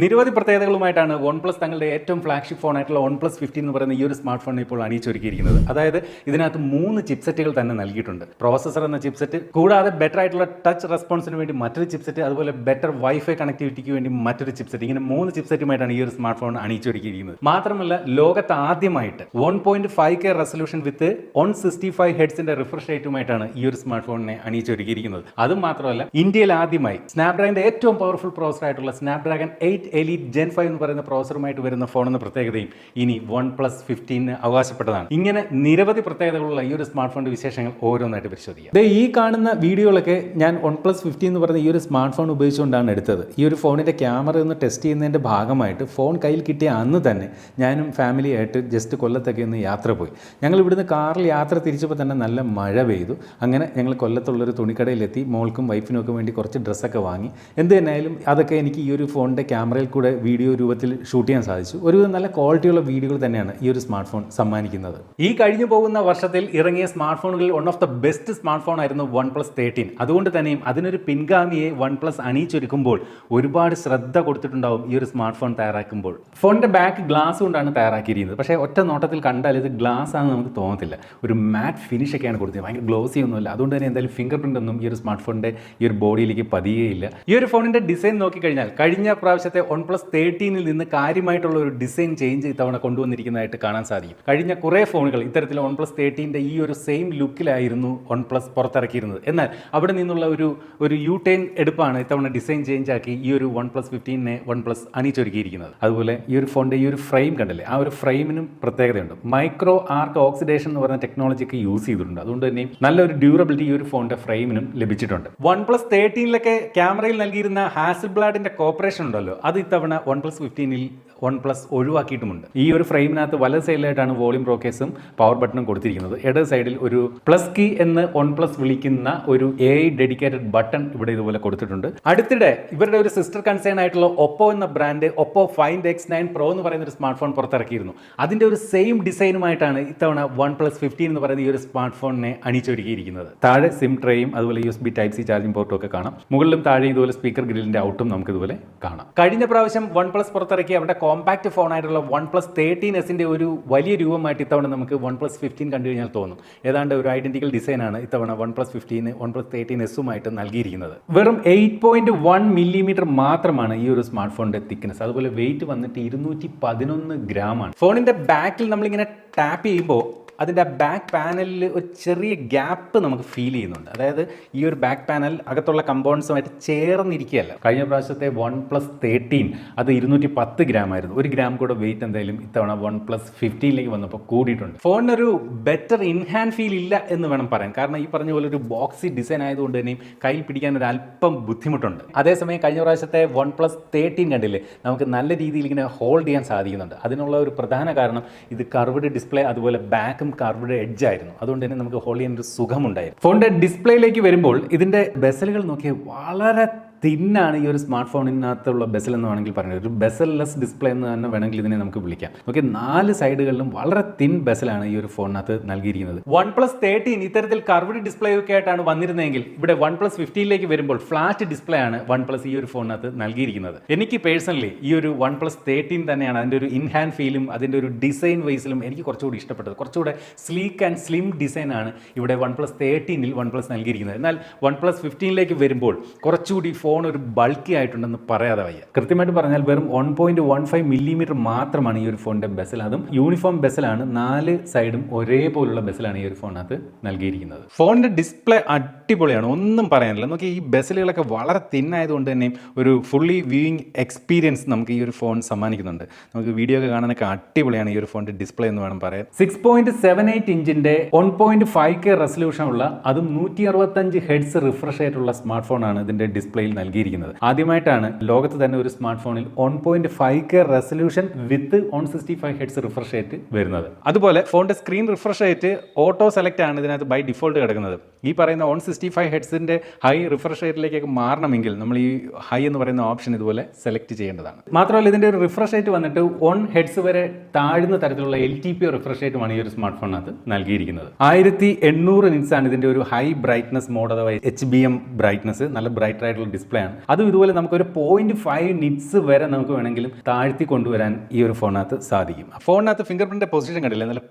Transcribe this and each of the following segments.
നിരവധി പ്രത്യേകതകളുമായിട്ടാണ് one plus തങ്ങളുടെ ഏറ്റവും ഫ്ലാഗ്ഷിപ്പ് ഫോൺ ആയിട്ടുള്ള വൺ പ്ലസ് ഫിഫ്റ്റീൻ എന്ന് പറയുന്ന ഈ ഒരു സ്മാർട്ട് ഫോൺ ഇപ്പോൾ അണിയിച്ചൊരുക്കിയിരിക്കുന്നത്. അതായത് ഇതിനകത്ത് മൂന്ന് ചിപ്സെറ്റുകൾ തന്നെ നൽകിയിട്ടുണ്ട്. പ്രോസസർ എന്ന ചിപ്സെറ്റ് കൂടാതെ ബെറ്റർ ആയിട്ടുള്ള ടച്ച് റെസ്പോൺസിന് വേണ്ടി മറ്റൊരു ചിപ്സെറ്റ് അതുപോലെ ബെറ്റർ വൈഫൈ കണക്ടിവിറ്റിക്ക് വേണ്ടി മറ്റൊരു ചിപ്സെറ്റ് ഇങ്ങനെ മൂന്ന് ചിപ്സെറ്റുമായിട്ടാണ് ഈ ഒരു സ്മാർട്ട് ഫോൺ അണിയിച്ചൊരുക്കിയിരിക്കുന്നത്. മാത്രമല്ല ലോകത്ത് ആദ്യമായിട്ട് one point five K resolution with one sixty five ഹെഡ്സിന്റെ refresh റേറ്റുമായിട്ടാണ് ഈ ഒരു സ്മാർട്ട് ഫോണിനെ അണിയിച്ചൊരുക്കിയിരിക്കുന്നത്. അതും മാത്രമല്ല ഇന്ത്യയിൽ ആദ്യമായി സ്നാപ്ഡ്രാഗന്റെ ഏറ്റവും പവർഫുൾ പ്രോസർ ആയിട്ടുള്ള Snapdragon eight elite gen five എന്ന് പറയുന്ന പ്രോസറുമായിട്ട് വരുന്ന ഫോൺ എന്ന പ്രത്യേകതയും ഇനി വൺ പ്ലസ് ഫിഫ്റ്റീന് അവകാശപ്പെട്ടതാണ്. ഇങ്ങനെ നിരവധി പ്രത്യേകതകളുള്ള ഈ ഒരു സ്മാർട്ട് ഫോണിന്റെ വിശേഷങ്ങൾ ഓരോന്നായിട്ട് പരിശോധിക്കാം. ദേ ഈ കാണുന്ന വീഡിയോകളൊക്കെ ഞാൻ വൺ പ്ലസ് ഫിഫ്റ്റീൻ എന്ന് പറയുന്ന ഈ ഒരു സ്മാർട്ട് ഫോൺ ഉപയോഗിച്ചുകൊണ്ടാണ് എടുത്തത്. ഈ ഒരു ഫോണിന്റെ ക്യാമറ ഒന്ന് ടെസ്റ്റ് ചെയ്യുന്നതിന്റെ ഭാഗമായിട്ട് ഫോൺ കയ്യിൽ കിട്ടിയ അന്ന് തന്നെ ഞാനും ഫാമിലി ആയിട്ട് ജസ്റ്റ് കൊല്ലത്തൊക്കെ ഒന്ന് യാത്ര പോയി. ഞങ്ങൾ ഇവിടുന്ന് കാറിൽ യാത്ര തിരിച്ചപ്പോൾ തന്നെ നല്ല മഴ പെയ്തു. അങ്ങനെ ഞങ്ങൾ കൊല്ലത്തുള്ളൊരു തുണിക്കടയിലെത്തി. മോൾക്കും വൈഫിനും ഒക്കെ വേണ്ടി കുറച്ച് ഡ്രസ്സൊക്കെ വാങ്ങി. എന്ത് തന്നെയായാലും അതൊക്കെ എനിക്ക് ഈ ഒരു ഫോണിന്റെ ക്യാമറയിൽ കൂടെ വീഡിയോ രൂപത്തിൽ ഷൂട്ട് ചെയ്യാൻ സാധിച്ചു. ഒരു നല്ല ക്വാളിറ്റിയുള്ള വീഡിയോകൾ തന്നെയാണ് ഈ ഒരു സ്മാർട്ട് ഫോൺ സമ്മാനിക്കുന്നത്. ഈ കഴിഞ്ഞു പോകുന്ന വർഷത്തിൽ ഇറങ്ങിയ സ്മാർട്ട് ഫോണുകളിൽ one of the best smart phone ആയിരുന്നു വൺ പ്ലസ് തേർട്ടീൻ അതുകൊണ്ട് തന്നെയും അതിനൊരു പിൻഗാമിയെ വൺ പ്ലസ് അണിയിച്ചൊരുക്കുമ്പോൾ ഒരുപാട് ശ്രദ്ധ കൊടുത്തിട്ടുണ്ടാവും ഈ ഒരു സ്മാർട്ട് ഫോൺ തയ്യാറാക്കുമ്പോൾ. ഫോണിന്റെ ബാക്ക് ഗ്ലാസ് കൊണ്ടാണ് തയ്യാറാക്കിയിരിക്കുന്നത്. പക്ഷേ ഒറ്റ നോട്ടത്തിൽ കണ്ടാൽ ഇത് ഗ്ലാസ് ആണെന്ന് നമുക്ക് തോന്നത്തില്ല. ഒരു മാറ്റ് ഫിനിഷ് ഒക്കെയാണ് കൊടുത്തത് ഭയങ്കര ഗ്ലോസി ഒന്നുമില്ല. അതുകൊണ്ട് തന്നെ എന്തായാലും ഫിംഗർ പ്രിന്റ് ഒന്നും ഈ ഒരു സ്മാർട്ട് ഫോണിന്റെ ഈ ഒരു ബോഡിയിലേക്ക് പതിയേയില്ല. ഈ ഒരു ഫോണിന്റെ ഡിസൈൻ നോക്കിക്കഴിഞ്ഞാൽ കഴിഞ്ഞ പ്രാവശ്യത്തെ വൺ പ്ലസ് തേർട്ടീനിൽ നിന്ന് കാര്യമായിട്ടുള്ള ഒരു ഡിസൈൻ ചേഞ്ച് ഇത്തവണ കൊണ്ടുവന്നിരിക്കുന്നതായിട്ട് കാണാൻ സാധിക്കും. കഴിഞ്ഞ കുറേ ഫോണുകൾ ഇത്തരത്തിൽ വൺ പ്ലസ് തേർട്ടീന്റെ ഈ ഒരു സെയിം ലുക്കിലായിരുന്നു വൺ പ്ലസ് പുറത്തിറക്കിയിരുന്നത്. എന്നാൽ അവിടെ നിന്നുള്ള ഒരു ഒരു യു ടേൺ എടുപ്പാണ് ഇത്തവണ ഡിസൈൻ ചേഞ്ച് ആക്കി ഈ ഒരു വൺ പ്ലസ് ഫിഫ്റ്റീനെ വൺ പ്ലസ് അണിച്ചൊരുക്കിയിരിക്കുന്നത്. അതുപോലെ ഈ ഒരു ഫോണിന്റെ ഈ ഒരു ഫ്രെയിം കണ്ടല്ലേ ആ ഒരു ഫ്രെയിമിനും പ്രത്യേകതയുണ്ട്. മൈക്രോ ആർക്ക് ഓക്സിഡേഷൻ എന്ന് പറഞ്ഞ ടെക്നോളജി ഒക്കെ യൂസ് ചെയ്തിട്ടുണ്ട്. അതുകൊണ്ട് തന്നെ നല്ലൊരു ഡ്യൂറബിലിറ്റി ഈ ഒരു ഫോണിന്റെ ഫ്രെയിമിനും ലഭിച്ചിട്ടുണ്ട്. വൺ പ്ലസ് തേർട്ടീനിലൊക്കെ ക്യാമറയിൽ നൽകിയിരുന്ന ഹാസിൽ ബ്ലാഡിന്റെ കോപ്പറേഷൻ ഉണ്ടല്ലോ അത് ഇത്തവണ വൺ പ്ലസ് ഫിഫ്റ്റീനിൽ വൺ പ്ലസ് ഒഴിവാക്കിയിട്ടുമുണ്ട്. ഈ ഒരു ഫ്രെയിമിനകത്ത് വലത് സൈഡിലായിട്ടാണ് വോളിയം റോക്കേസും പവർ ബട്ടണും കൊടുത്തിരിക്കുന്നത്. ഇടത് സൈഡിൽ ഒരു പ്ലസ് കീ എന്ന് വൺ പ്ലസ് വിളിക്കുന്ന ഒരു എ ഐ ഡെഡിക്കേറ്റഡ് ബട്ടൺ ഇവിടെ ഇതുപോലെ കൊടുത്തിട്ടുണ്ട്. അടുത്തിടെ ഇവരുടെ ഒരു സിസ്റ്റർ കൺസേൺ ആയിട്ടുള്ള ഒപ്പോ എന്ന brand Oppo find X nine pro എന്ന് പറയുന്ന ഒരു സ്മാർട്ട് ഫോൺ പുറത്തിറക്കിയിരുന്നു. അതിന്റെ ഒരു സെയിം ഡിസൈനുമായിട്ടാണ് ഇത്തവണ വൺ പ്ലസ് ഫിഫ്റ്റീൻ എന്ന് പറയുന്ന ഈ ഒരു സ്മാർട്ട് ഫോണിനെ അണിച്ചൊരുക്കിയിരിക്കുന്നത്. താഴെ സിം ട്രേയും അതുപോലെ U S B type C charging പോർട്ടും ഒക്കെ കാണാം. മുകളിലും താഴെ ഇതുപോലെ സ്പീക്കർ ഗ്രില്ലിന്റെ ഔട്ടും നമുക്ക് ഇതുപോലെ കാണാം. കഴിഞ്ഞ പ്രാവശ്യം വൺ പ്ലസ് പുറത്തിറക്കിയ അവരുടെ കോമ്പാക്ട് ഫോൺ ആയിട്ടുള്ള വൺ പ്ലസ് തേർട്ടീൻ എസിന്റെ ഒരു വലിയ രൂപമായിട്ട് ഇത്തവണ നമുക്ക് വൺ പ്ലസ് ഫിഫ്റ്റീൻ കണ്ടു കഴിഞ്ഞാൽ തോന്നും. ഏതാണ്ട് ഒരു ഐഡന്റിക്കൽ ഡിസൈനാണ് ഇത്തവണ വൺ പ്ലസ് ഫിഫ്റ്റീന് വൺ പ്ലസ് തേർട്ടീൻ എസുമായിട്ട് നൽകിയിരിക്കുന്നത്. വെറും എയ്റ്റ് പോയിന്റ് വൺ മില്ലിമീറ്റർ മാത്രമാണ് ഈ ഒരു സ്മാർട്ട് ഫോണിന്റെ തിക്നെസ് അതുപോലെ വെയിറ്റ് വന്നിട്ട് ഇരുന്നൂറ്റി പതിനൊന്ന് ഗ്രാമാണ് ഫോണിന്റെ ബാക്കിൽ നമ്മളിങ്ങനെ ടാപ്പ് ചെയ്യുമ്പോൾ അതിന്റെ ബാക്ക് പാനലിൽ ഒരു ചെറിയ ഗ്യാപ്പ് നമുക്ക് ഫീൽ ചെയ്യുന്നുണ്ട്. അതായത് ഈ ഒരു ബാക്ക് പാനൽ അകത്തുള്ള കമ്പൗണ്ട്സുമായിട്ട് ചേർന്നിരിക്കുകയല്ല. കഴിഞ്ഞ പ്രാവശ്യത്തെ വൺ പ്ലസ് തേർട്ടീൻ അത് ഇരുന്നൂറ്റി പത്ത് ഗ്രാം ആയിരുന്നു. ഒരു ഗ്രാം കൂടെ വെയിറ്റ് എന്തായാലും ഇത്തവണ വൺ പ്ലസ് ഫിഫ്റ്റീനിലേക്ക് വന്നപ്പോൾ കൂടിയിട്ടുണ്ട്. ഫോണിനൊരു ബെറ്റർ ഇൻഹാൻഡ് ഫീൽ ഇല്ല എന്ന് വേണം പറയാൻ. കാരണം ഈ പറഞ്ഞ പോലെ ഒരു ബോക്സി ഡിസൈൻ ആയതുകൊണ്ട് തന്നെയും കയ്യിൽ പിടിക്കാൻ ഒരു അല്പം ബുദ്ധിമുട്ടുണ്ട്. അതേസമയം കഴിഞ്ഞ പ്രാവശ്യത്തെ വൺ പ്ലസ് തേർട്ടീൻ കണ്ടില്ലേ? നമുക്ക് നല്ല രീതിയിൽ ഇങ്ങനെ ഹോൾഡ് ചെയ്യാൻ സാധിക്കുന്നുണ്ട്. അതിനുള്ള ഒരു പ്രധാന കാരണം ഇത് കർവ്ഡ് ഡിസ്പ്ലേ അതുപോലെ ബാക്കും കർവ്ഡ് എഡ്ജ് ആയിരുന്നു. അതുകൊണ്ട് തന്നെ നമുക്ക് ഹോളി ഒരു സുഖമുണ്ടായിരുന്നു. ഫോണിന്റെ ഡിസ്പ്ലേയിലേക്ക് വരുമ്പോൾ ഇതിന്റെ ബെസലുകൾ നോക്കിയാൽ വളരെ തിന്നാണ് ഈ ഒരു സ്മാർട്ട് ഫോണിനകത്തുള്ള ബെസൽ എന്ന് വേണമെങ്കിൽ പറയുന്നത് ഒരു ബെസൽലെസ് ഡിസ്പ്ലേ എന്ന് തന്നെ വേണമെങ്കിൽ ഇതിനെ നമുക്ക് വിളിക്കാം. ഓക്കെ നാല് സൈഡുകളിലും വളരെ തിൻ ബെസലാണ് ഈ ഒരു ഫോണിനകത്ത് നൽകിയിരിക്കുന്നത്. വൺ പ്ലസ് തേർട്ടീൻ ഇത്തരത്തിൽ കർവ്ഡ് ഡിസ്പ്ലേ ഒക്കെ ആയിട്ടാണ് വന്നിരുന്നതെങ്കിൽ ഇവിടെ വൺ പ്ലസ് ഫിഫ്റ്റീനിലേക്ക് വരുമ്പോൾ ഫ്ലാറ്റ് ഡിസ്പ്ലേ ആണ് വൺ പ്ലസ് ഈ ഒരു ഫോണിനകത്ത് നൽകിയിരിക്കുന്നത്. എനിക്ക് പേഴ്സണലി ഈ ഒരു വൺ പ്ലസ് തേർട്ടീൻ തന്നെയാണ് അതിന്റെ ഒരു ഇൻഹാൻഡ് ഫീലും അതിന്റെ ഒരു ഡിസൈൻ വൈസിലും എനിക്ക് കുറച്ചുകൂടി ഇഷ്ടപ്പെട്ടത്. കുറച്ചുകൂടെ സ്ലീക്ക് ആൻഡ് സ്ലിം ഡിസൈൻ ആണ് ഇവിടെ വൺ പ്ലസ് തേർട്ടീനിൽ വൺ പ്ലസ് നൽകിയിരിക്കുന്നത്. എന്നാൽ വൺ പ്ലസ് ഫിഫ്റ്റീനിലേക്ക് വരുമ്പോൾ കുറച്ചുകൂടി ഫോൺ ഒരു ബൾക്കി ആയിട്ടുണ്ടെന്ന് പറയാതെ വയ്യ. കൃത്യമായിട്ട് പറഞ്ഞാൽ വെറും one point one five millimetre മാത്രമാണ് ഈ ഒരു ഫോണിന്റെ ബെസൽ അതും യൂണിഫോം ബെസലാണ് നാല് സൈഡും ഒരേപോലുള്ള ബെസലാണ് ഈ ഒരു ഫോണിനകത്ത് നൽകിയിരിക്കുന്നത്. ഫോണിന്റെ ഡിസ്പ്ലേ അടിപൊളിയാണ്. ഒന്നും പറയാനില്ല. നോക്കി ഈ ബെസലുകളൊക്കെ വളരെ തിന്നായതുകൊണ്ട് തന്നെ ഒരു ഫുള്ളി വ്യൂയിങ് എക്സ്പീരിയൻസ് നമുക്ക് ഈ ഒരു ഫോൺ സമ്മാനിക്കുന്നുണ്ട്. നമുക്ക് വീഡിയോ ഒക്കെ കാണാനൊക്കെ അടിപൊളിയാണ് ഈ ഒരു ഫോണിന്റെ ഡിസ്പ്ലേ എന്ന് വേണം പറയാൻ. Six point seven eight ഇഞ്ചിന്റെ one point five K resolution ഉള്ള അതും നൂറ്റി അറുപത്തഞ്ച് ഹെഡ്സ് റിഫ്രഷ് ആയിട്ടുള്ള സ്മാർട്ട് ഫോണാണ് ഇതിന്റെ ഡിസ്പ്ലേയിൽ നൽകിയിരിക്കുന്നത്. ആദ്യമായിട്ടാണ് ലോകത്ത് തന്നെ ഒരു സ്മാർട്ട് ഫോണിൽ one point five K resolution with one sixty five hertz refresh rate വരുന്നത്. അതുപോലെ ഫോണിന്റെ screen refresh rate auto select ആണ് ഇതിനകത്ത് ബൈ ഡിഫോൾട്ട് കിടക്കുന്നത്. ഈ പറയുന്ന വൺ സിക്സ്റ്റി ഫൈവ് ഹെഡ്സിന്റെ ഹൈ റിഫ്രഷ് റേറ്റിലേക്ക് മാറണമെങ്കിൽ നമ്മൾ ഈ ഹൈ എന്ന് പറയുന്ന ഓപ്ഷൻ ഇതുപോലെ സെലക്ട് ചെയ്യേണ്ടതാണ്. മാത്രമല്ല ഇതിന്റെ ഒരു റിഫ്രഷ് റേറ്റ് വന്നിട്ട് വൺ ഹെഡ്സ് വരെ താഴ്ന്ന തരത്തിലുള്ള എൽ ടി പി റിഫ്രഷ് റേറ്റുമാണ് ഈ ഒരു സ്മാർട്ട് ഫോണിനകത്ത് നൽകിയിരിക്കുന്നത്. ആയിരത്തി എണ്ണൂറ് നിറ്റ്സ് ആണ് ഇതിന്റെ ഒരു ഹൈ ബ്രൈറ്റ്നസ് മോഡ് അഥവാ എച്ച് ബി എം ബ്രൈറ്റ്നസ് നല്ല ബ്രൈറ്റ് ആയിട്ടുള്ള ഡിസ്പ്ലേ ഡിസ്പ്ലേ ആണ്. അതും ഇതുപോലെ നമുക്ക് ഒരു പോയിന്റ് ഫൈവ് നിറ്റ്സ് വരെ നമുക്ക് വേണമെങ്കിലും താഴ്ത്തി കൊണ്ടുവരാൻ ഈ ഒരു ഫോണിനകത്ത് സാധിക്കും. ഫോണിനകത്ത് ഫിംഗർ പ്രിന്റ് പൊസിഷൻ കണ്ടില്ല? നല്ല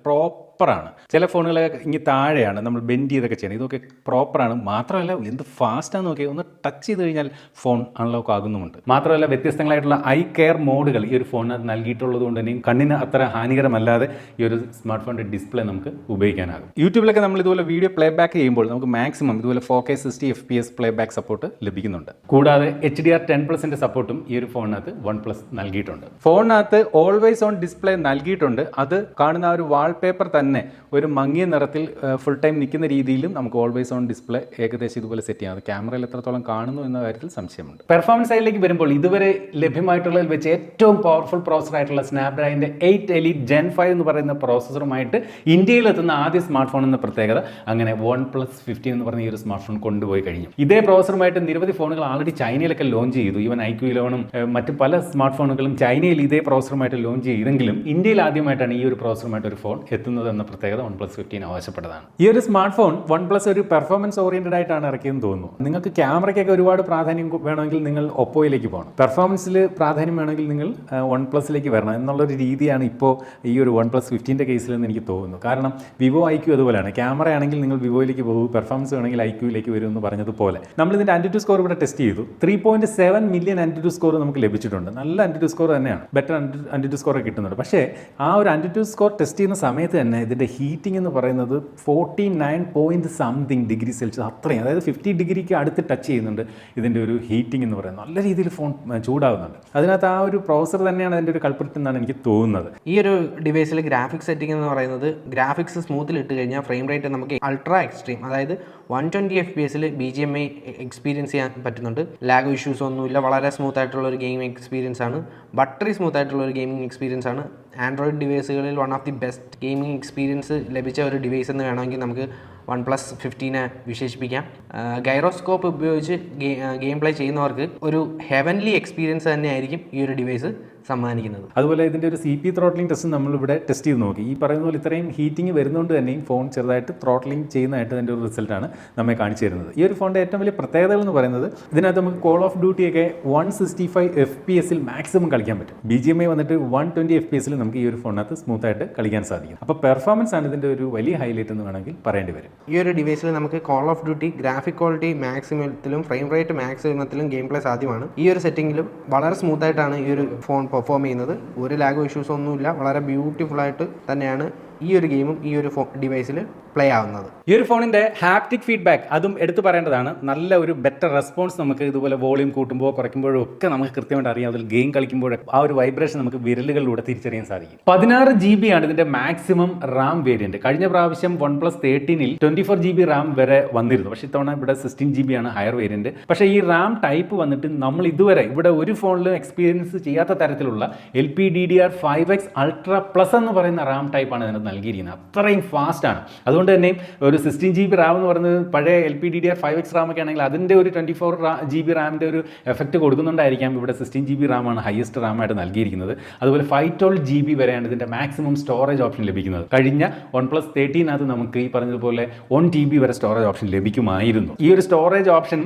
പ്രോപ്പറാണ് ചില ഫോണുകളൊക്കെ ഇങ്ങി താഴെയാണ് നമ്മൾ ബെൻഡ് ചെയ്തൊക്കെ ചെയ്യണം. ഇതൊക്കെ പ്രോപ്പറാണ് മാത്രമല്ല എന്ത് ഫാസ്റ്റാന്ന് നോക്കി ഒന്ന് ടച്ച് ചെയ്ത് കഴിഞ്ഞാൽ ഫോൺ അൺലോക്ക് ആകുന്നുമുണ്ട്. മാത്രമല്ല വ്യത്യസ്തങ്ങളായിട്ടുള്ള ഐ കെയർ മോഡുകൾ ഈ ഒരു ഫോണിനകത്ത് നൽകിയിട്ടുള്ളത് കൊണ്ട് തന്നെയും കണ്ണിന് അത്ര ഹാനികരമല്ലാതെ ഈ ഒരു സ്മാർട്ട് ഫോണിന്റെ ഡിസ്പ്ലേ നമുക്ക് ഉപയോഗിക്കാനാകും. യൂട്യൂബിലൊക്കെ നമ്മൾ ഇതുപോലെ വീഡിയോ പ്ലേ ബാക്ക് ചെയ്യുമ്പോൾ നമുക്ക് മാക്സിമം ഇതുപോലെ four K sixty F P S playback support ലഭിക്കുന്നുണ്ട്. കൂടാതെ എച്ച് ഡി ആർ ടെൻ പ്ലസിന്റെ സപ്പോർട്ടും ഈ ഒരു ഫോണിനകത്ത് വൺ പ്ലസ് നൽകിയിട്ടുണ്ട്. ഫോണിനകത്ത് ഓൾവേസ് ഓൺ ഡിസ്പ്ലേ നൽകിയിട്ടുണ്ട്. അത് കാണുന്ന ആ ഒരു വാൾപേപ്പർ തന്നെ ഒരു മങ്ങിയ നിറത്തിൽ ഫുൾ ടൈം നിൽക്കുന്ന രീതിയിലും നമുക്ക് ഓൾവേസ് ഓൺ ഡിസ്പ്ലേ ഏകദേശം ഇതുപോലെ സെറ്റ് ചെയ്യാം. അത് ക്യാമറയിൽ എത്രത്തോളം കാണുന്നു എന്ന കാര്യത്തിൽ സംശയമുണ്ട്. പെർഫോമൻസ് സൈഡിലേക്ക് വരുമ്പോൾ ഇതുവരെ ലഭ്യമായിട്ടുള്ളതിൽ വെച്ച് ഏറ്റവും പവർഫുൾ പ്രോസസർ ആയിട്ടുള്ള സ്നാപ്ഡ്രാഗന്റെ എയ്റ്റ് എലീറ്റ് ജെൻ ഫൈവ് എന്ന് പറയുന്ന പ്രോസസറുമായിട്ട് ഇന്ത്യയിൽ എത്തുന്ന ആദ്യ സ്മാർട്ട് ഫോൺ എന്ന പ്രത്യേകത അങ്ങനെ വൺ പ്ലസ് ഫിഫ്റ്റി എന്ന് പറഞ്ഞ ഈ ഒരു സ്മാർട്ട് ഫോൺ കൊണ്ടുപോയി കഴിഞ്ഞു. ഇതേ പ്രോസസറുമായിട്ട് നിരവധി ഫോണുകൾ ആൾറെഡി ചൈനയിലൊക്കെ ലോഞ്ച് ചെയ്തു. ഈവൻ ഐ ഐക്യു ഇലവനും മറ്റ് പല സ്മാർട്ട് ഫോണുകളും ചൈനയിൽ ഇതേ പ്രോസസറുമായിട്ട് ലോഞ്ച് ചെയ്തെങ്കിലും ഇന്ത്യയിൽ ആദ്യമായിട്ടാണ് ഈ ഒരു പ്രോസസറുമായിട്ട് ഒരു ഫോൺ എത്തുന്നത് എന്ന പ്രത്യേകത വൺ പ്ലസ് ഫിഫ്റ്റീൻ ആവശ്യപ്പെട്ടതാണ്. ഈ ഒരു സ്മാർട്ട് ഫോൺ വൺ പ്ലസ് ഒരു പെർഫോമൻസ് ഓറിയന്റഡ് ആയിട്ടാണ് ഇറക്കിയെന്ന് തോന്നുന്നു. നിങ്ങൾക്ക് ക്യാമറയ്ക്കൊക്കെ ഒരുപാട് പ്രാധാന്യം വേണമെങ്കിൽ നിങ്ങൾ ഒപ്പോയിലേക്ക് പോകണം. പെർഫോമൻസിൽ പ്രാധാന്യം വേണമെങ്കിൽ നിങ്ങൾ വൺ പ്ലസിലേക്ക് വരണം എന്നുള്ളൊരു രീതിയാണ് ഇപ്പോൾ ഈ ഒരു വൺ പ്ലസ് ഫിഫ്റ്റീന്റെ കേസിൽ നിന്ന് എനിക്ക് തോന്നുന്നു. കാരണം വിവോ ഐ ക്യു അതുപോലെയാണ്. ക്യാമറ ആണെങ്കിൽ നിങ്ങൾ വിവോയിലേക്ക് പോകും പെർഫോമൻസ് വേണമെങ്കിൽ ഐ ക്യൂയിലേക്ക് വരും എന്ന് പറഞ്ഞതുപോലെ. നമ്മൾ ഇതിന്റെ ആന്റിറ്റ്യൂ സ്കോർ ഇവിടെ ടെസ്റ്റ് ചെയ്തു. Three point seven million AnTuTu score നമുക്ക് ലഭിച്ചിട്ടുണ്ട്. നല്ല ആന്റിറ്റ്യൂ സ്കോർ തന്നെയാണ്. ബെറ്റർ ആന്റിറ്റ്യൂ സ്കോർ കിട്ടുന്നുണ്ട്. പക്ഷേ ആ ഒരു ആന്റിറ്റ്യൂ സ്കോർ ടെസ്റ്റ് ചെയ്യുന്ന സമയത്ത് തന്നെ ഇതിന്റെ ഹീറ്റിംഗ് എന്ന് പറയുന്നത് forty nine point something degree Celsius അത്രയും അതായത് ഫിഫ്റ്റി ഡിഗ്രിക്ക് അടുത്ത് ടച്ച് ചെയ്യുന്നുണ്ട് ഇതിന്റെ ഒരു ഹീറ്റിംഗ് എന്ന് പറയുന്നത്. നല്ല രീതിയിൽ ഫോൺ ചൂടാവുന്നുണ്ട്. അതിനകത്ത് ആ ഒരു പ്രോസർ തന്നെയാണ് അതിന്റെ ഒരു കൾപ്പറ്റ് എന്നാണ് എനിക്ക് തോന്നുന്നത്. ഈ ഒരു ഡിവൈസിൽ ഗ്രാഫിക്സ് സെറ്റിംഗ് എന്ന് പറയുന്നത് ഗ്രാഫിക്സ് സ്മൂത്തിൽ ഇട്ട് കഴിഞ്ഞാൽ ഫ്രെയിം റേറ്റ് നമുക്ക് അൾട്രാ എക്സ്ട്രീം അതായത് വൺ ട്വന്റി എഫ് പി എസിൽ B G M I experience ചെയ്യാൻ പറ്റുന്നുണ്ട്. ലാഗ് ഇഷ്യൂസ് ഒന്നുമില്ല വളരെ സ്മൂത്ത് ആയിട്ടുള്ള ഒരു ഗെയിമിംഗ് എക്സ്പീരിയൻസ് ആണ്. ബട്ടറി സ്മൂത്ത് ആയിട്ടുള്ള ഒരു ഗെയിമിംഗ് എക്സ്പീരിയൻസ് ആണ്. Android ഡിവൈസുകളിൽ one of the best gaming experience ലഭിച്ച ഒരു ഡിവൈസ് എന്ന് വേണമെങ്കിൽ നമുക്ക് വൺ പ്ലസ് ഫിഫ്റ്റീനെ വിശേഷിപ്പിക്കാം. ഗൈറോസ്കോപ്പ് ഉപയോഗിച്ച് ഗെയിം പ്ലേ ചെയ്യുന്നവർക്ക് ഒരു ഹെവൻലി എക്സ്പീരിയൻസ് തന്നെയായിരിക്കും ഈ ഒരു ഡിവൈസ് സമ്മാനിക്കുന്നത്. അതുപോലെ ഇതിന്റെ ഒരു സി പി ത്രോട്ട്ലിംഗ് ടെസ്റ്റ് നമ്മളിവിടെ ടെസ്റ്റ് ചെയ്ത് നോക്കി. ഈ പറയുന്ന പോലെ ഇത്രയും ഹീറ്റിംഗ് വരുന്നതുകൊണ്ട് തന്നെയും ഫോൺ ചെറുതായിട്ട് ത്രോട്ട്ലിംഗ് ചെയ്യുന്നതായിട്ട് അതിന്റെ ഒരു റിസൾട്ടാണ് നമ്മെ കാണിച്ചു തരുന്നത്. ഈ ഒരു ഫോണിന്റെ ഏറ്റവും വലിയ പ്രത്യേകതകൾ എന്ന് പറയുന്നത് ഇതിനകത്ത് നമുക്ക് call of ഡ്യൂട്ടിയൊക്കെ one sixty five F P എസിൽ മാക്സിമം കളിക്കാൻ പറ്റും. ബി ജി എം ഐ വന്നിട്ട് വൺ ട്വന്റി എഫ് പി എസിൽ നമുക്ക് ഈ ഒരു ഫോണിനകത്ത് സ്മൂത്ത് ആയിട്ട് കളിക്കാൻ സാധിക്കും. അപ്പോൾ പെർഫോമൻസ് ആണ് ഇതിന്റെ ഒരു വലിയ ഹൈലൈറ്റ് എന്ന് വേണമെങ്കിൽ പറയേണ്ടി വരും. ഈ ഒരു ഡിവൈസിൽ നമുക്ക് call of duty graphic quality മാക്സിമത്തിലും frame rate മാക്സിമത്തിലും ഗെയിം പ്ലേ സാധ്യമാണ്. ഈ ഒരു സെറ്റിംഗിലും വളരെ സ്മൂത്ത് ആയിട്ടാണ് ഈ ഒരു ഫോൺ പെർഫോം ചെയ്യുന്നത്. ഒരു ലാഗോ ഇഷ്യൂസ് ഒന്നുമില്ല. വളരെ ബ്യൂട്ടിഫുൾ ആയിട്ട് തന്നെയാണ് ഈ ഒരു ഗെയിമും ഈ ഒരു ഫോ ഡിവൈസിൽ പ്ലേ ആവുന്നത്. ഈ ഒരു ഫോണിന്റെ ഹാപ്റ്റിക് ഫീഡ്ബാക്ക് അതും എടുത്തു പറയേണ്ടതാണ്. നല്ല ഒരു ബെറ്റർ റെസ്പോൺസ് നമുക്ക് ഇതുപോലെ വോളിയം കൂട്ടുമ്പോൾ കുറയ്ക്കുമ്പോഴും ഒക്കെ നമുക്ക് കൃത്യമായിട്ട് അറിയാം. അതിൽ ഗെയിം കളിക്കുമ്പോഴും ആ ഒരു വൈബ്രേഷൻ നമുക്ക് വിരലുകളിലൂടെ തിരിച്ചറിയാൻ സാധിക്കും. പതിനാറ് ജി ബി ആണ് ഇതിന്റെ മാക്സിമം റാം വേരിയന്റ് കഴിഞ്ഞ പ്രാവശ്യം one plus തേർട്ടീനിൽ twenty four G B RAM വരെ വന്നിരുന്നു. പക്ഷേ ഇത്തവണ ഇവിടെ സിക്സ്റ്റീൻ ജി ബി ആണ് ഹയർ വേരിയന്റ് പക്ഷേ ഈ റാം ടൈപ്പ് വന്നിട്ട് നമ്മൾ ഇതുവരെ ഇവിടെ ഒരു ഫോണിലും എക്സ്പീരിയൻസ് ചെയ്യാത്ത തരത്തിലുള്ള L P D D R five X ultra plus എന്ന് പറയുന്ന റാം ടൈപ്പാണ് ഇതിനകത്ത് നൽകിയിരിക്കുന്നത്. അത്രയും ഫാസ്റ്റാണ് അതുകൊണ്ട് തന്നെ ഒരു സിക്സ്റ്റീൻ ജി ബി റാം എന്ന് പറയുന്നത് പഴയ L P D D R five X RAM ഒക്കെ ആണെങ്കിൽ അതിന്റെ ഒരു ട്വന്റി ഫോർ ജി ബി റാമിന്റെ ഒരു എഫക്റ്റ് കൊടുക്കുന്നുണ്ടായിരിക്കാം. ഇവിടെ സിക്സ്റ്റീൻ ജി ബി റാമാണ് ഹയസ്റ്റ് റാമായിട്ട് നൽകിയിരിക്കുന്നത്. അതുപോലെ ഫൈവ് ട്വൽവ് ജി ബി വരെയാണ് ഇതിന്റെ മാക്സിമം സ്റ്റോറേജ് ഓപ്ഷൻ ലഭിക്കുന്നത്. കഴിഞ്ഞ വൺ പ്ലസ് തേർട്ടീനകത്ത് നമുക്ക് ഈ പറഞ്ഞതുപോലെ വൺ ടി ബി വരെ സ്റ്റോറേജ് ഓപ്ഷൻ ലഭിക്കുമായിരുന്നു. ഈ ഒരു storage option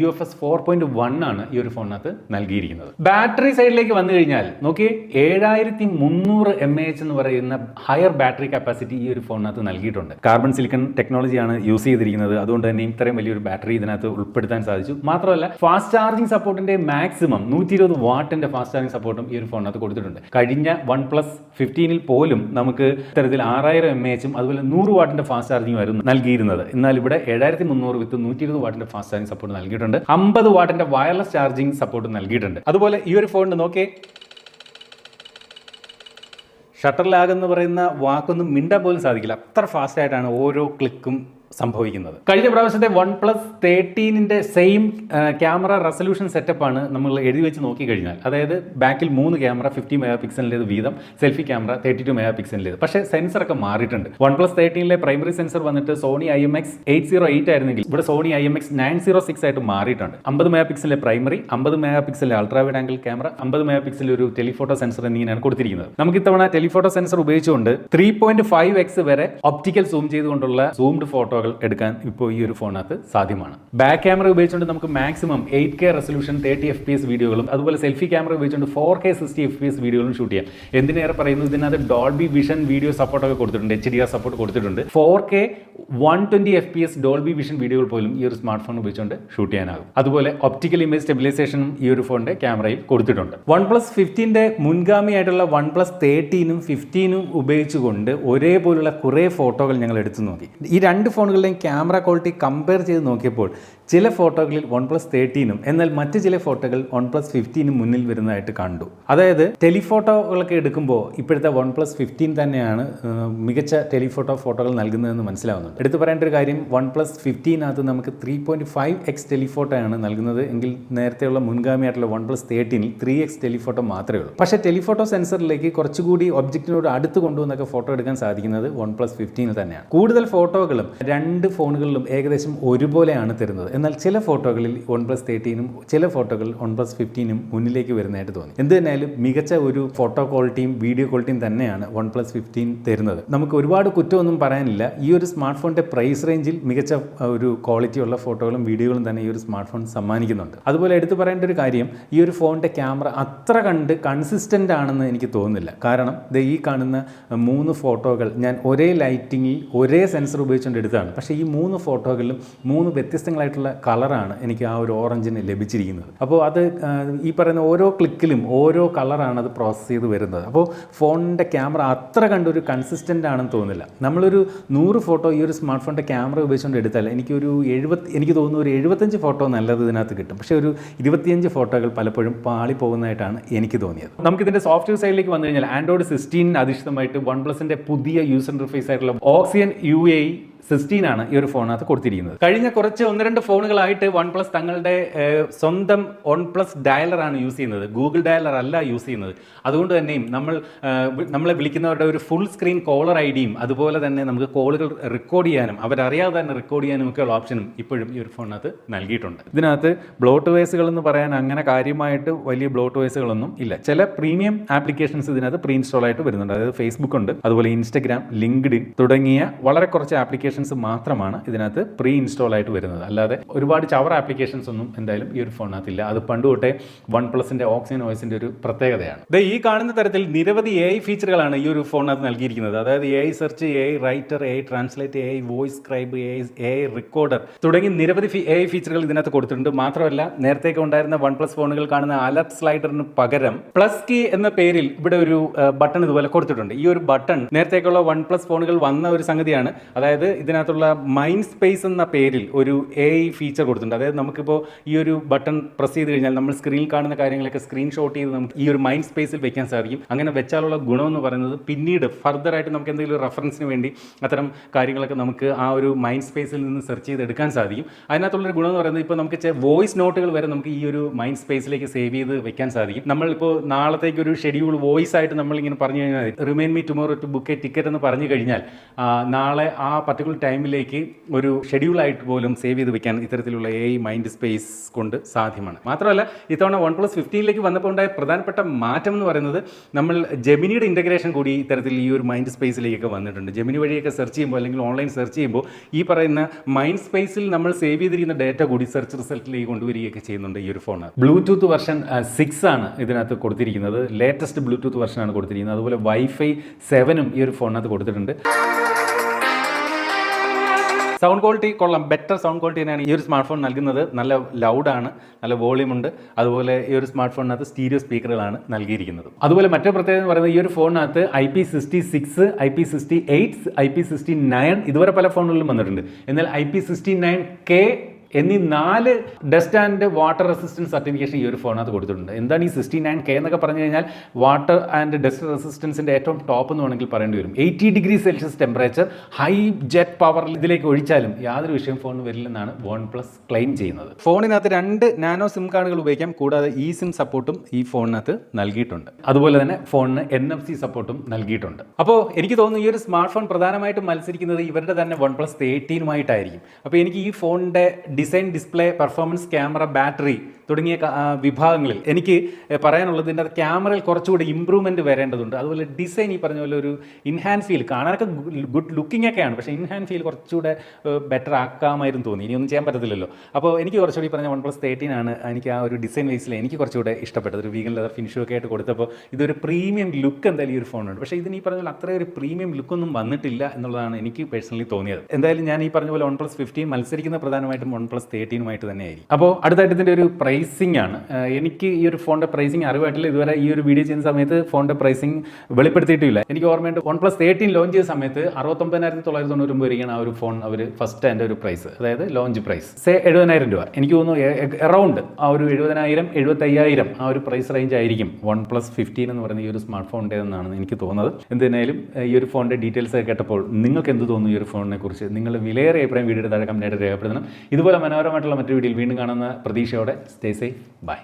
U F S four point one ആണ് ഈ ഒരു ഫോണിനകത്ത് നൽകിയിരിക്കുന്നത്. ബാറ്ററി സൈഡിലേക്ക് വന്നു കഴിഞ്ഞാൽ നോക്കി ഏഴായിരത്തി മുന്നൂറ് എം എ എച്ച് എന്ന് പറയുന്ന ഹയർ ബാറ്ററി കപ്പാസിറ്റി ഈ ഒരു ഫോണിനകത്ത് നൽകിയിട്ടുണ്ട്. കാർബൺ സിലിക്കൺ ടെക്നോളജിയാണ് യൂസ് ചെയ്തിരിക്കുന്നത്. അതുകൊണ്ട് തന്നെ ഇത്രയും വലിയൊരു ബാറ്ററി ഇതിനകത്ത് ഉൾപ്പെടുത്താൻ സാധിച്ചു. മാത്രമല്ല ഫാസ്റ്റ് ചാർജിംഗ് സപ്പോർട്ടിന്റെ മാക്സിമം നൂറ്റി ഇരുപത് വാട്ടിന്റെ ഫാസ്റ്റ് ചാർജിംഗ് സപ്പോർട്ടും ഈ ഒരു ഫോണിനകത്ത് കൊടുത്തിട്ടുണ്ട്. കഴിഞ്ഞ വൺ പ്ലസ് ഫിഫ്റ്റീനിൽ പോലും നമുക്ക് ഇത്തരത്തിൽ ആറായിരം എം എച്ചും അതുപോലെ നൂറ് വാട്ടിന്റെ ഫാസ്റ്റ് ചാർജിംഗ് ആയിരുന്നു നൽകിയിരുന്നത്. എന്നാൽ ഇവിടെ ഏഴായിരത്തി മുന്നൂറ് വിത്ത് നൂറ്റി ഇരുപത് വാട്ടിന്റെ ഫാസ്റ്റ് ചാർജിംഗ് സപ്പോർട്ട് നൽകിയിട്ടുണ്ട്. അമ്പത് വാട്ടിന്റെ വയർലെസ് ചാർജിംഗ് സപ്പോർട്ട് നൽകിയിട്ടുണ്ട്. അതുപോലെ ഈ ഒരു ഫോണിന് നോക്കിയേ ഷട്ടർ ലാഗ് എന്ന് പറയുന്ന വാക്കൊന്നും മിണ്ടാൻ പോലും സാധിക്കില്ല. അത്ര ഫാസ്റ്റായിട്ടാണ് ഓരോ ക്ലിക്കും സംഭവിക്കുന്നത്. കഴിഞ്ഞ പ്രാവശ്യത്തെ വൺ പ്ലസ് തേർട്ടീനിന്റെ സെയിം ക്യാമറ റെസൊല്യൂഷൻ സെറ്റപ്പാണ് നമ്മൾ എഴുതി വെച്ച് നോക്കിക്കഴിഞ്ഞാൽ അതായത് ബാക്കിൽ മൂന്ന് ക്യാമറ ഫിഫ്റ്റി മെഗാ പിക്സലിന്റെത് വീതം selfie camera thirty two mega പിക്സലിന്റെത് പക്ഷേ സെൻസറൊക്കെ മാറിയിട്ടുണ്ട്. വൺ പ്ലസ് തേർട്ടീനിലെ പ്രൈമറി സെൻസർ വന്നിട്ട് Sony I M X eight zero eight ആയിരുന്നെങ്കിൽ ഇവിടെ Sony I M X nine zero six ആയിട്ട് മാറിയിട്ടുണ്ട്. അമ്പത് മെഗാ പിക്സലിലെ പ്രൈമറി അമ്പത് മെഗാ പിക്സലിലെ അൾട്രാ വൈഡ് ആംഗിൾ ക്യാമറ അമ്പത് മെഗാ പിക്സലിൽ ഒരു ടെലിഫോട്ടോ സെൻസർ എന്നിങ്ങനെയാണ് കൊടുത്തിരിക്കുന്നത്. നമുക്ക് ഇത്തവണ ടെലിഫോട്ടോ സെൻസർ ഉപയോഗിച്ചുകൊണ്ട് ത്രീ പോയിന്റ് ഫൈവ് എക്സ് വരെ ഒപ്റ്റിക്കൽ സൂം ചെയ്തുകൊണ്ടുള്ള സൂംഡ് ഫോട്ടോകൾ ഫോട്ടോകൾ എടുക്കാൻ ഇപ്പോൾ ഈ ഒരു ഫോണിനകത്ത് സാധ്യമാണ്. ബാക്ക് ക്യാമറ ഉപയോഗിച്ചുകൊണ്ട് നമുക്ക് maximum eight K resolution thirty F P S വീഡിയോകളും അതുപോലെ സെൽഫി ക്യാമറ ഉപയോഗിച്ചുകൊണ്ട് four K sixty F P S വീഡിയോകളും ഷൂട്ട് ചെയ്യാം. എന്തിനേറെ പറയുന്നത് ഇതിനകത്ത് ഡോൾബി വിഷൻ വീഡിയോ സപ്പോർട്ടൊക്കെ കൊടുത്തിട്ടുണ്ട് എച്ച് ഡി ആർ സപ്പോർട്ട് കൊടുത്തിട്ടുണ്ട്. Four K one twenty F P S Dolby vision വീഡിയോകൾ പോലും ഈ ഒരു സ്മാർട്ട് ഫോൺ ഉപയോഗിച്ചുകൊണ്ട് ഷൂട്ട് ചെയ്യാനാകും. അതുപോലെ ഒപ്റ്റിക്കൽ ഇമേജ് സ്റ്റെബിലൈസേഷനും ഈ ഒരു ഫോണിന്റെ ക്യാമറയിൽ കൊടുത്തിട്ടുണ്ട്. വൺ പ്ലസ് ഫിഫ്റ്റീന്റെ മുൻഗാമിയായിട്ടുള്ള വൺ പ്ലസ് തേർട്ടീനും ഫിഫ്റ്റീനും ഉപയോഗിച്ചുകൊണ്ട് ഒരേപോലുള്ള കുറേ ഫോട്ടോകൾ ഞങ്ങൾ എടുത്തു നോക്കി. ഈ രണ്ട് ഫോണുകളുടെയും ക്യാമറ ക്വാളിറ്റി കമ്പയർ ചെയ്ത് നോക്കിയപ്പോൾ ചില ഫോട്ടോകളിൽ വൺ പ്ലസ് തേർട്ടീനും എന്നാൽ മറ്റ് ചില ഫോട്ടോകൾ വൺ പ്ലസ് ഫിഫ്റ്റീനും മുന്നിൽ വരുന്നതായിട്ട് കണ്ടു. അതായത് ടെലിഫോട്ടോകളൊക്കെ എടുക്കുമ്പോൾ ഇപ്പോഴത്തെ വൺ പ്ലസ് ഫിഫ്റ്റീൻ തന്നെയാണ് മികച്ച ടെലിഫോട്ടോ ഫോട്ടോകൾ നൽകുന്നതെന്ന് മനസ്സിലാവുന്നുണ്ട്. എടുത്തു പറയേണ്ട ഒരു കാര്യം വൺ പ്ലസ് ഫിഫ്റ്റീനകത്ത് നമുക്ക് three point five X telephoto ആണ് നൽകുന്നത്. എങ്കിൽ നേരത്തെയുള്ള മുൻഗാമിയായിട്ടുള്ള വൺ പ്ലസ് തേർട്ടീനിൽ ത്രീ എക്സ് ടെലിഫോട്ടോ മാത്രമേ ഉള്ളൂ. പക്ഷേ ടെലിഫോട്ടോ സെൻസറിലേക്ക് കുറച്ചുകൂടി ഒബ്ജക്റ്റിനോട് അടുത്ത് കൊണ്ടുവന്നൊക്കെ ഫോട്ടോ എടുക്കാൻ സാധിക്കുന്നത് വൺ പ്ലസ് ഫിഫ്റ്റീനിൽ തന്നെയാണ്. കൂടുതൽ ഫോട്ടോകളും രണ്ട് ഫോണുകളിലും ഏകദേശം ഒരുപോലെയാണ് തരുന്നത്. എന്നാൽ ചില ഫോട്ടോകളിൽ വൺ പ്ലസ് തേർട്ടീനും ചില ഫോട്ടോകൾ വൺ പ്ലസ് ഫിഫ്റ്റീനും മുന്നിലേക്ക് വരുന്നതായിട്ട് തോന്നി. എന്ത് തന്നെയാലും മികച്ച ഒരു ഫോട്ടോ ക്വാളിറ്റിയും വീഡിയോ ക്വാളിറ്റിയും തന്നെയാണ് വൺ പ്ലസ് ഫിഫ്റ്റീൻ തരുന്നത്. നമുക്ക് ഒരുപാട് കുറ്റമൊന്നും പറയാനില്ല. ഈ ഒരു സ്മാർട്ട് ഫോണിന്റെ പ്രൈസ് റേഞ്ചിൽ മികച്ച ഒരു ക്വാളിറ്റി ഉള്ള ഫോട്ടോകളും വീഡിയോകളും തന്നെ ഈ ഒരു സ്മാർട്ട് ഫോൺ സമ്മാനിക്കുന്നുണ്ട്. അതുപോലെ എടുത്തു പറയേണ്ട ഒരു കാര്യം ഈ ഒരു ഫോണിന്റെ ക്യാമറ അത്ര കണ്ട് കൺസിസ്റ്റന്റ് ആണെന്ന് എനിക്ക് തോന്നുന്നില്ല. കാരണം ഇത് ഈ കാണുന്ന മൂന്ന് ഫോട്ടോകൾ ഞാൻ ഒരേ ലൈറ്റിങ്ങിൽ ഒരേ സെൻസർ ഉപയോഗിച്ചുകൊണ്ട് എടുത്തതാണ്. പക്ഷേ ഈ മൂന്ന് ഫോട്ടോകളിലും മൂന്ന് വ്യത്യസ്തങ്ങളായിട്ടുള്ള കളറാണ് എനിക്ക് ആ ഒരു ഓറഞ്ചിന് ലഭിച്ചിരിക്കുന്നത്. അപ്പോൾ അത് ഈ പറയുന്ന ഓരോ ക്ലിക്കിലും ഓരോ കളറാണ് അത് പ്രോസസ്സ് ചെയ്ത് വരുന്നത്. അപ്പോൾ ഫോണിന്റെ ക്യാമറ അത്ര കണ്ടൊരു കൺസിസ്റ്റന്റ് ആണെന്ന് തോന്നുന്നില്ല. നമ്മളൊരു നൂറ് ഫോട്ടോ ഈ ഒരു സ്മാർട്ട് ഫോണിന്റെ ക്യാമറ ഉപയോഗിച്ചുകൊണ്ട് എടുത്താൽ എനിക്കൊരു എഴുപത്തി എനിക്ക് തോന്നുന്നു ഒരു എഴുപത്തഞ്ച് ഫോട്ടോ നല്ലത് ഇതിനകത്ത് കിട്ടും. പക്ഷേ ഒരു ഇരുപത്തിയഞ്ച് ഫോട്ടോകൾ പലപ്പോഴും പാളി പോകുന്നതായിട്ടാണ് എനിക്ക് തോന്നിയത്. നമുക്കിതിന്റെ സോഫ്റ്റ്വെയർ സൈഡിലേക്ക് വന്നു കഴിഞ്ഞാൽ ആൻഡ്രോയിഡ് സിക്സ്റ്റീൻ അധിഷ്ഠിതമായിട്ട് വൺ പ്ലസിന്റെ പുതിയ യൂസർ ഇന്റർഫേസ് ആയിട്ടുള്ള ഓക്സിയൻ യു എ സിക്സ്റ്റീൻ ആണ് ഈ ഒരു ഫോണിനകത്ത് കൊടുത്തിരിക്കുന്നത്. കഴിഞ്ഞ കുറച്ച് ഒന്ന് രണ്ട് ഫോണുകളായിട്ട് വൺ പ്ലസ് തങ്ങളുടെ സ്വന്തം വൺ പ്ലസ് ഡയലറാണ് യൂസ് ചെയ്യുന്നത്. ഗൂഗിൾ ഡയലർ അല്ല യൂസ് ചെയ്യുന്നത്. അതുകൊണ്ട് തന്നെയും നമ്മൾ നമ്മളെ വിളിക്കുന്നവരുടെ ഒരു ഫുൾ സ്ക്രീൻ കോളർ ഐ ഡിയും അതുപോലെ തന്നെ നമുക്ക് കോളുകൾ റെക്കോർഡ് ചെയ്യാനും അവരറിയാതെ തന്നെ റെക്കോർഡ് ചെയ്യാനും ഒക്കെയുള്ള ഓപ്ഷനും ഇപ്പോഴും ഈ ഒരു ഫോണിനകത്ത് നൽകിയിട്ടുണ്ട്. ഇതിനകത്ത് ബ്ലോട്ട് വേസുകൾ എന്ന് പറയാൻ അങ്ങനെ കാര്യമായിട്ട് വലിയ ബ്ലോട്ട് വേസുകളൊന്നും ഇല്ല. ചില പ്രീമിയം ആപ്ലിക്കേഷൻസ് ഇതിനകത്ത് പ്രീ ഇൻസ്റ്റാൾ ആയിട്ട് വരുന്നുണ്ട്. അതായത് ഫേസ്ബുക്ക് ഉണ്ട് അതുപോലെ ഇൻസ്റ്റഗ്രാം ലിങ്ക്ഡിൻ തുടങ്ങിയ വളരെ കുറച്ച് ആപ്ലിക്കേഷൻസ് മാത്രമാണ് ഇതിനകത്ത് പ്രീ ഇൻസ്റ്റാൾ ആയിട്ട് വരുന്നത്. അല്ലാതെ ഒരുപാട് ചവർ ആപ്ലിക്കേഷൻസ് ഒന്നും എന്തായാലും ഈ ഒരു ഫോണിനകത്ത് ഇല്ല അത് പണ്ട് തൊട്ടേ വൺ പ്ലസിന്റെ ഓക്സിജൻ ഓയിസിന്റെ ഒരു പ്രത്യേകതയാണ്. ഇത് ഈ കാണുന്ന തരത്തിൽ നിരവധി എ ഐ ഫീച്ചറുകളാണ് ഈ ഒരു ഫോണിനകത്ത് നൽകിയിരിക്കുന്നത്. അതായത് A I search A I writer A I translate A I voice scribe A I A I recorder തുടങ്ങി നിരവധി എ ഐ ഫീച്ചറുകൾ ഇതിനകത്ത് കൊടുത്തിട്ടുണ്ട്. മാത്രമല്ല നേരത്തേക്ക് ഉണ്ടായിരുന്ന വൺ പ്ലസ് ഫോണുകൾ കാണുന്ന അലർട്ട് സ്ലൈഡറിന് പകരം പ്ലസ് കീ എന്ന പേരിൽ ഇവിടെ ഒരു ബട്ടൺ ഇതുപോലെ കൊടുത്തിട്ടുണ്ട്. ഈ ഒരു ബട്ടൺ നേരത്തേക്കുള്ള വൺ പ്ലസ് ഫോണുകൾ വന്ന ഒരു സംഗതിയാണ്. അതായത് ഇതിനകത്തുള്ള മൈൻഡ് സ്പേസ് എന്ന പേരിൽ ഒരു എ ഐ ഫീച്ചർ കൊടുത്തിട്ടുണ്ട്. അതായത് നമുക്കിപ്പോൾ ഈ ഒരു ബട്ടൺ പ്രസ് ചെയ്ത് കഴിഞ്ഞാൽ നമ്മൾ സ്ക്രീനിൽ കാണുന്ന കാര്യങ്ങളൊക്കെ സ്ക്രീൻഷോട്ട് ചെയ്ത് നമുക്ക് ഈ ഒരു മൈൻഡ് സ്പേസിൽ വെക്കാൻ സാധിക്കും. അങ്ങനെ വെച്ചാലുള്ള ഗുണം എന്ന് പറയുന്നത് പിന്നീട് ഫർദറായിട്ട് നമുക്ക് എന്തെങ്കിലും റെഫറൻസിന് വേണ്ടി അത്തരം കാര്യങ്ങളൊക്കെ നമുക്ക് ആ ഒരു മൈൻഡ് സ്പേസിൽ നിന്ന് സെർച്ച് ചെയ്ത് എടുക്കാൻ സാധിക്കും. അതിനകത്തുള്ളൊരു ഗുണം എന്ന് പറയുന്നത് ഇപ്പോൾ നമുക്ക് വോയിസ് നോട്ടുകൾ വരെ നമുക്ക് ഈ ഒരു മൈൻഡ് സ്പേസിലേക്ക് സേവ് ചെയ്ത് വെക്കാൻ സാധിക്കും. നമ്മളിപ്പോൾ നാളത്തേക്ക് ഒരു ഷെഡ്യൂൾ വോയിസ് ആയിട്ട് നമ്മളിങ്ങനെ പറഞ്ഞു കഴിഞ്ഞാൽ remind me tomorrow to book a ticket എന്ന് പറഞ്ഞു കഴിഞ്ഞാൽ നാളെ ആ പർട്ടിക്കുലർ ടൈമിലേക്ക് ഒരു ഷെഡ്യൂളായിട്ട് പോലും സേവ് ചെയ്ത് വെക്കാൻ ഇത്തരത്തിലുള്ള എ മൈൻഡ് സ്പേസ് കൊണ്ട് സാധ്യമാണ്. മാത്രമല്ല ഇത്തവണ വൺ പ്ലസ് ഫിഫ്റ്റീനിലേക്ക് വന്നപ്പോൾ ഉണ്ടായ പ്രധാനപ്പെട്ട മാറ്റം എന്ന് പറയുന്നത് നമ്മൾ ജെമിനിയുടെ ഇന്റഗ്രേഷൻ കൂടി ഇത്തരത്തിൽ ഈ ഒരു മൈൻഡ് സ്പേസിലേക്കൊക്കെ വന്നിട്ടുണ്ട്. ജെമിനി വഴിയൊക്കെ സെർച്ച് ചെയ്യുമ്പോൾ അല്ലെങ്കിൽ ഓൺലൈൻ സെർച്ച് ചെയ്യുമ്പോൾ ഈ പറയുന്ന മൈൻഡ് സ്പേസിൽ നമ്മൾ സേവ് ചെയ്തിരിക്കുന്ന ഡേറ്റ കൂടി സെർച്ച് റിസൾട്ടിലേക്ക് കൊണ്ടുവരികയൊക്കെ ചെയ്യുന്നുണ്ട് ഈ ഒരു ഫോൺ ബ്ലൂടൂത്ത് വെർഷൻ സിക്സ് ആണ് ഇതിനകത്ത് കൊടുത്തിരിക്കുന്നത്. ലേറ്റസ്റ്റ് ബ്ലൂടൂത്ത് വെർഷനാണ് കൊടുത്തിരിക്കുന്നത്. അതുപോലെ വൈഫൈ സെവനും ഈ ഒരു ഫോണിനകത്ത് കൊടുത്തിട്ടുണ്ട്. സൗണ്ട് ക്വാളിറ്റി കൊള്ളാം. ബെറ്റർ സൗണ്ട് ക്വാളിറ്റി തന്നെയാണ് ഈ ഒരു സ്മാർട്ട് ഫോൺ നൽകുന്നത്. നല്ല ലൗഡാണ് നല്ല വോളിയം ഉണ്ട്. അതുപോലെ ഈ ഒരു സ്മാർട്ട് ഫോണിനകത്ത് സ്റ്റീരിയോ സ്പീക്കറുകളാണ് നൽകിയിരിക്കുന്നത്. അതുപോലെ മറ്റൊരു പ്രത്യേകത എന്ന് പറയുന്നത് ഈ ഒരു ഫോണിനകത്ത് I P sixty six I P sixty eight I P sixty nine ഇതുവരെ പല ഫോണുകളിലും വന്നിട്ടുണ്ട്. എന്നാൽ I P sixty nine K എന്നീ നാല് dust and water resistance certification ഈ ഒരു ഫോണിനകത്ത് കൊടുത്തിട്ടുണ്ട്. എന്താണ് ഈ സിക്സ്റ്റി നയൻ കെ എന്നൊക്കെ പറഞ്ഞു കഴിഞ്ഞാൽ വാട്ടർ ആൻഡ് ഡസ്റ്റ് റെസിസ്റ്റൻസിന്റെ ഏറ്റവും ടോപ്പ് എന്ന് വേണമെങ്കിൽ പറയേണ്ടി വരും. Eighty degree Celsius temperature high jet power ഇതിലേക്ക് ഒഴിച്ചാലും യാതൊരു വിഷയം ഫോൺ വരില്ലെന്നാണ് വൺ പ്ലസ് ക്ലെയിം ചെയ്യുന്നത്. ഫോണിനകത്ത് രണ്ട് നാനോ സിം കാർഡുകൾ ഉപയോഗിക്കാം. കൂടാതെ ഇ സിം സപ്പോർട്ടും ഈ ഫോണിനകത്ത് നൽകിയിട്ടുണ്ട്. അതുപോലെ തന്നെ ഫോണിന് എൻ എഫ് സി സപ്പോർട്ടും നൽകിയിട്ടുണ്ട്. അപ്പോൾ എനിക്ക് തോന്നുന്നു ഈ ഒരു സ്മാർട്ട് ഫോൺ പ്രധാനമായിട്ടും മത്സരിക്കുന്നത് ഇവരുടെ തന്നെ വൺ പ്ലസ് തേർട്ടീനുമായിട്ടായിരിക്കും അപ്പോൾ എനിക്ക് ഈ ഫോണിന്റെ design display performance camera battery തുടങ്ങിയ വിഭാഗങ്ങളിൽ എനിക്ക് പറയാനുള്ളത് ഇതിന്റെ ക്യാമറയിൽ കുറച്ചുകൂടി ഇമ്പ്രൂവ്മെന്റ് വരേണ്ടതുണ്ട്. അതുപോലെ ഡിസൈൻ ഈ പറഞ്ഞ പോലെ ഒരു ഇൻഹാൻസ് ഫീൽ കാണാനൊക്കെ ഗുഡ് ലുക്കിംഗ് ഒക്കെയാണ്. പക്ഷേ ഇൻഹാൻസ് ഫീൽ കുറച്ചുകൂടെ ബെറ്റർ ആക്കാമായിരുന്നു തോന്നി. ഇനിയൊന്നും ചെയ്യാൻ പറ്റത്തില്ലല്ലോ. അപ്പോൾ എനിക്ക് കുറച്ചുകൂടി പറഞ്ഞ വൺ പ്ലസ് തേർട്ടീൻ ആണ് എനിക്ക് ആ ഒരു ഡിസൈൻ വൈസിൽ എനിക്ക് കുറച്ചുകൂടെ ഇഷ്ടപ്പെട്ടത്. ഒരു വീഗൻ ലെതർ ഫിനിഷും ഒക്കെ ആയിട്ട് കൊടുത്തപ്പോൾ ഇതൊരു പ്രീമിയം ലുക്ക് എന്തായാലും ഈ ഒരു ഫോണുണ്ട് പക്ഷേ ഇതിന് ഈ പറഞ്ഞ പോലെ അത്രയൊരു ഒരു പ്രീമിയം ലുക്കൊന്നും വന്നിട്ടില്ല എന്നുള്ളതാണ് എനിക്ക് പേഴ്സണലി തോന്നിയത്. എന്തായാലും ഞാൻ ഈ പറഞ്ഞ പോലെ വൺ പ്ലസ് ഫിഫ്റ്റീൻ മത്സരിക്കുന്ന പ്രധാനമായിട്ടും വൺ പ്ലസ് തേർട്ടീനുമായിട്ട് തന്നെയായിരിക്കും. അപ്പോൾ അടുത്തായിട്ട് ഇതിന്റെ ഒരു പ്രൈസിംഗ് ആണ്. എനിക്ക് ഈ ഒരു ഫോണിന്റെ പ്രൈസിംഗ് അറിവായിട്ടില്ല. ഇതുവരെ ഈ ഒരു വീഡിയോ ചെയ്യുന്ന സമയത്ത് ഫോണിന്റെ പ്രൈസിംഗ് വെളിപ്പെടുത്തിയിട്ടില്ല. എനിക്ക് ഓർമ്മയുണ്ട് വൺ പ്ലസ് തേർട്ടീൻ ലോഞ്ച് ചെയ്ത സമയത്ത് അറുപത്തൊമ്പതിനായിരത്തി തൊള്ളായിരത്തി തൊണ്ണൂറ് ആ ഒരു ഫോൺ അവർ ഫസ്റ്റ് അതിന്റെ ഒരു പ്രൈസ് അതായത് ലോഞ്ച് പ്രൈസ് സേ എഴുപതിനായിരം രൂപ. എനിക്ക് തോന്നുന്നു എറൗണ്ട് ആ ഒരു എഴുപതിനായിരം എഴുപത്തയ്യായിരം ആ ഒരു പ്രൈസ് റേഞ്ച് ആയിരിക്കും വൺ പ്ലസ് ഫിഫ്റ്റീൻ എന്ന് പറയുന്ന ഈ ഒരു സ്മാർട്ട് ഫോണിന്റെതെന്നാണ് എനിക്ക് തോന്നുന്നത്. എന്തിനായാലും ഈ ഒരു ഫോണിന്റെ ഡീറ്റെയിൽസ് കേട്ടപ്പോൾ നിങ്ങൾക്ക് എന്ത് തോന്നുന്നു ഈ ഒരു ഫോണിനെ കുറിച്ച്? നിങ്ങൾ വിലയേറെ അഭിപ്രായം വീഡിയോ താഴെ കമന്റായിട്ട് രേഖപ്പെടുത്തണം. ഇതുപോലെ മനോഹരമായിട്ടുള്ള മറ്റൊരു വീഡിയോയിൽ വീണ്ടും കാണുന്ന പ്രതീക്ഷയോടെ സ്റ്റേ സേ ബൈ